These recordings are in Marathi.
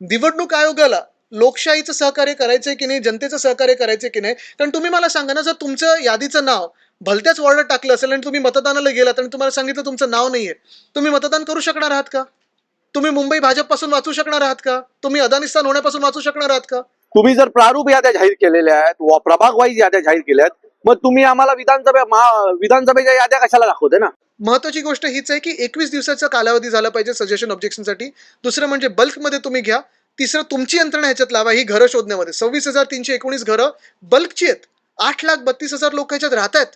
निवडणूक आयोगाला लोकशाहीचं सहकार्य करायचंय की नाही जनतेचं सहकार्य करायचंय की नाही? कारण तुम्ही मला सांगा ना जर तुमचं यादीचं नाव भलत्याच वॉर्डात टाकलं असेल आणि तुम्ही मतदानाला गेलात आणि तुम्हाला सांगितलं तुमचं नाव नाहीये तुम्ही मतदान करू शकणार आहात का? तुम्ही मुंबई भाजपपासून वाचू शकणार आहात का? तुम्ही अदानिस्तान होण्यापासून वाचू शकणार आहात का? तुम्ही जर प्रारूप याद्या जाहीर केलेल्या आहेत व प्रभाग वाईज याद्या जाहीर केल्या आहेत मग तुम्ही आम्हाला विधानसभा विधानसभेच्या याद्या कशाला दाखवते ना? महत्वाची गोष्ट हीच आहे की एकवीस दिवसाचा कालावधी झाला पाहिजे सजेशन ऑब्जेक्शनसाठी दुसरं म्हणजे बल्कमध्ये तुम्ही घ्या. तिसरं तुमची यंत्रणा ह्याच्यात लावा ही घरं शोधण्यामध्ये. सव्वीस हजार तीनशे एकोणीस घरं बल्कची आहेत. आठ लाख बत्तीस हजार लोक ह्याच्यात राहत आहेत.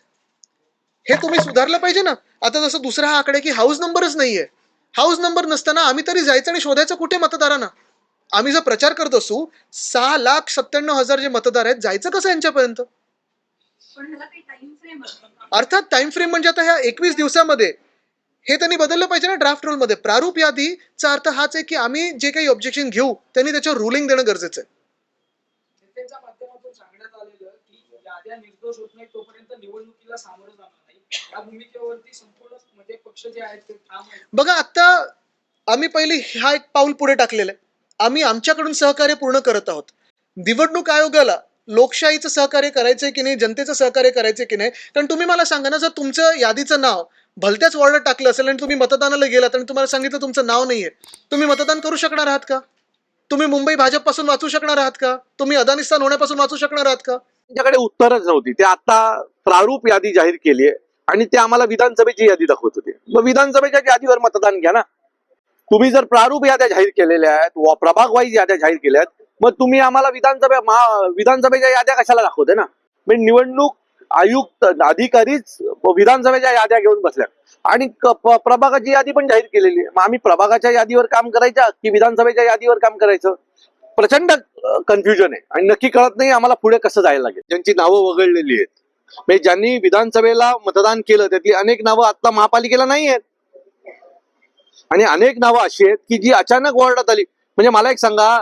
हे तुम्ही सुधारलं पाहिजे ना. आता जसं दुसरा हा आकडे की हाऊस नंबरच नाहीये. हाऊस नंबर नसताना आम्ही तरी जायचं आणि शोधायचं कुठे मतदारांना? आम्ही जर प्रचार करत असू सहा लाख सत्त्याण्णव हजार जे मतदार आहेत जायचं कसं यांच्यापर्यंत? अर्थात टाइम फ्रेम म्हणजे आता ह्या एकवीस दिवसामध्ये हे त्यांनी बदललं पाहिजे ना ड्राफ्टमध्ये. प्रारूप यादीचा अर्थ हाच आहे की आम्ही जे काही ऑब्जेक्शन घेऊ त्यांनी त्याच्यावर रुलिंग देणं गरजेचं आहे. जनतेच्या माध्यमातून सांगण्यात आलेलं की याद्या निर्दोष होत नाही तोपर्यंत निवडणुकीला सामोरं जाणार नाही. या भूमिकेवरती संपूर्ण म्हणजे पक्ष जे आहेत ते ठाम आहेत. बघा आता आम्ही पहिली हा एक पाऊल पुढे टाकलेलं आहे. आम्ही आमच्याकडून सहकार्य पूर्ण करत आहोत. निवडणूक आयोगाला लोकशाहीचं सहकार्य करायचं की नाही जनतेचं सहकार्य करायचंय की नाही? कारण तुम्ही मला सांगा ना जर तुमचं यादीचं नाव भलत्याच वॉर्डात टाकलं असेल आणि तुम्ही मतदानाला गेलात आणि तुम्हाला सांगितलं तुमचं नाव नाहीये तुम्ही मतदान करू शकणार आहात का? तुम्ही मुंबई भाजपपासून वाचू शकणार आहात का? तुम्ही अदानिस्तान होण्यापासून वाचू शकणार आहात का? त्यांच्याकडे उत्तरच नव्हती. ते आता प्रारूप यादी जाहीर केली आहे आणि ते आम्हाला विधानसभेची यादी दाखवत होते. मग विधानसभेच्या यादीवर मतदान घ्या ना. तुम्ही जर प्रारूप याद्या जाहीर केलेल्या आहेत व प्रभाग वाईज याद्या जाहीर केल्या आहेत मग तुम्ही आम्हाला विधानसभा महा- विधानसभेच्या याद्या कशाला दाखवते ना? म्हणजे निवडणूक आयुक्त अधिकारीच विधानसभेच्या याद्या घेऊन बसल्या. आणि प्रभागाची यादी पण जाहीर केलेली आहे. मग आम्ही प्रभागाच्या यादीवर काम करायच्या की विधानसभेच्या यादीवर काम करायचं? प्रचंड कन्फ्युजन आहे. आणि नक्की कळत नाही आम्हाला पुढे कसं जायला लागेल. ज्यांची नावं वगळलेली आहेत. म्हणजे ज्यांनी विधानसभेला मतदान केलं त्यातली अनेक नावं आता महापालिकेला नाही आहेत. आणि अनेक नावं अशी आहेत की जी अचानक वॉर्डात आली. म्हणजे मला एक सांगा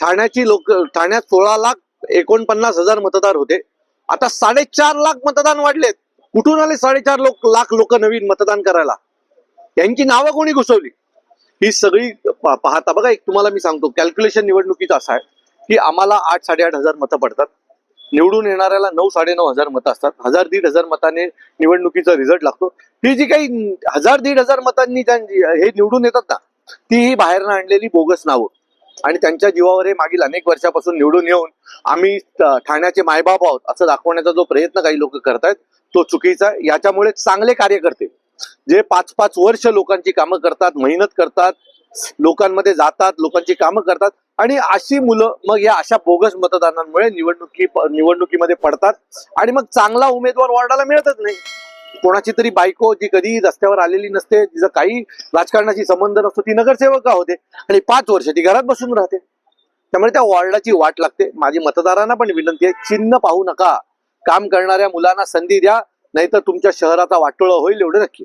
ठाण्याची लोक ठाण्यात सोळा लाख एकोणपन्नास हजार मतदार होते. आता साडेचार लाख मतदान वाढलेत. कुठून आले साडेचार लोक लाख लोक नवीन मतदान करायला? यांची नावं कोणी घुसवली? ही सगळी पाहता बघा एक तुम्हाला मी सांगतो कॅल्क्युलेशन निवडणुकीचं असं आहे की आम्हाला आठ साडेआठ हजार मतं पडतात. निवडून येणाऱ्याला नऊ साडेनऊ हजार मतं असतात. हजार दीड हजार मताने निवडणुकीचा रिझल्ट लागतो. ही जी काही हजार दीड हजार मतांनी त्यांची हे निवडून येतात ना ती ही बाहेरनं आणलेली बोगस नावं. आणि त्यांच्या जीवावर हे मागील अनेक वर्षापासून निवडून येऊन आम्ही ठाण्याचे मायबाप आहोत असं दाखवण्याचा जो प्रयत्न काही लोक करतायत तो चुकीचा आहे. याच्यामुळे चांगले कार्यकर्ते जे पाच पाच वर्ष लोकांची कामं करतात मेहनत करतात लोकांमध्ये जातात लोकांची कामं करतात आणि अशी मुलं मग या अशा बोगस मतदानांमुळे निवडणुकी निवडणुकीमध्ये पडतात. आणि मग चांगला उमेदवार वॉर्डाला मिळतच नाही. कोणाची तरी बायको जी कधी रस्त्यावर आलेली नसते तिचा काही राजकारणाशी संबंध नसतो ती नगरसेवक का होते? आणि पाच वर्ष ती घरात बसून राहते. त्यामुळे त्या वॉर्डाची वाट लागते. माझी मतदारांना पण विनंती आहे चिन्ह पाहू नका. काम करणाऱ्या मुलांना संधी द्या नाहीतर तुमच्या शहराचा वाटोळा होईल एवढं नक्की.